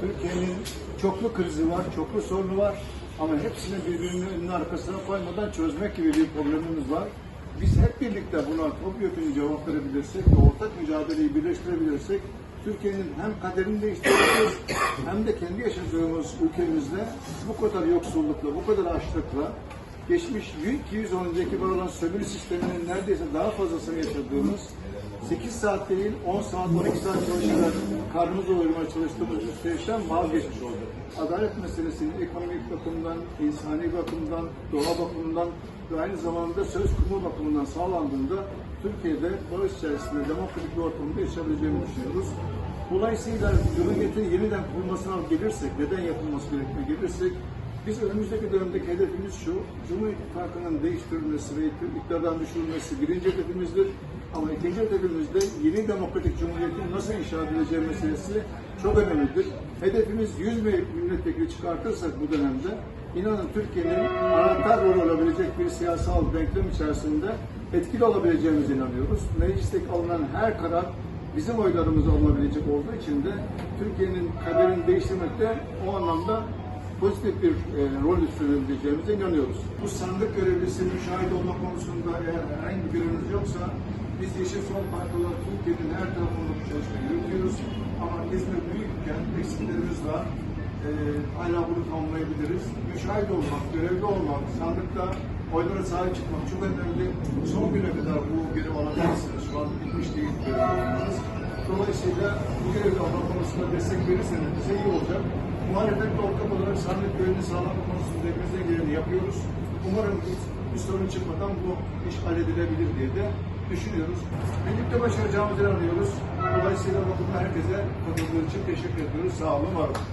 Türkiye'nin çoklu krizi var, çoklu sorunu var ama hepsini birbirinin arkasına koymadan çözmek gibi bir problemimiz var. Biz hep birlikte buna topyekun cevap verebilirsek ve ortak mücadeleyi birleştirebilirsek Türkiye'nin hem kaderini değiştirebiliriz hem de kendi yaşadığımız ülkemizde bu kadar yoksullukla, bu kadar açlıkla geçmiş 200 önceki var olan sömürü sisteminin neredeyse daha fazlasını yaşadığımız 8 saat değil 10 saat 12 saat çalışarak karnımızı doyurmaya çalıştığımız süreçten vazgeçmiş olduk. Adalet meselesini ekonomik bakımdan, insani bakımdan, doğa bakımından ve aynı zamanda söz kurumu bakımından sağlandığında Türkiye'de barış içerisinde demokratik bir ortamda yaşayabileceğini düşünüyoruz. Dolayısıyla Cumhuriyet'in yeniden kurulmasına gelirsek, neden yapılması gerektiğine gelirsek, biz önümüzdeki dönemdeki hedefimiz şu, Cumhur İttifakı'nın değiştirilmesi ve iktidardan düşürülmesi birinci hedefimizdir. Ama ikinci hedefimiz de yeni demokratik cumhuriyetin nasıl inşa edileceği meselesi çok önemlidir. Hedefimiz 100 milletvekili çıkartırsak bu dönemde, inanın Türkiye'nin anahtar rol olabilecek bir siyasal denklem içerisinde etkili olabileceğimize inanıyoruz. Meclisteki alınan her karar bizim oylarımız alınabilecek olduğu için de Türkiye'nin kaderini değiştirmekte o anlamda pozitif bir e, rol üstlenebileceğimize inanıyoruz. Bu sandık görevlisi müşahit olma konusunda eğer herhangi bir göreviniz yoksa biz Yeşil Sol Parti olarak Türkiye'nin her tarafında bu çalışmayı yürütüyoruz. Ama İzmir büyükken eksiklerimiz var. E, hala bunu tamamlayabiliriz. Müşahit olmak, görevli olmak, sandıkta oylara sahip çıkmak çok önemli. Son güne kadar bu görev alabilirsiniz. Şu an bitmiş değil görevlerimiz. Dolayısıyla bu görevi alma konusunda destek verirseniz bize iyi olacak. Muhalefetle ortak olarak sandık görevini sağlama konusunda elimizden geleni yapıyoruz. Umarım bir sorun çıkmadan bu iş halledilebilir diye de düşünüyoruz. Birlikte başaracağımızı inanıyoruz. Dolayısıyla bakımda herkese katıldığı için teşekkür ediyoruz. Sağ olun, var olun.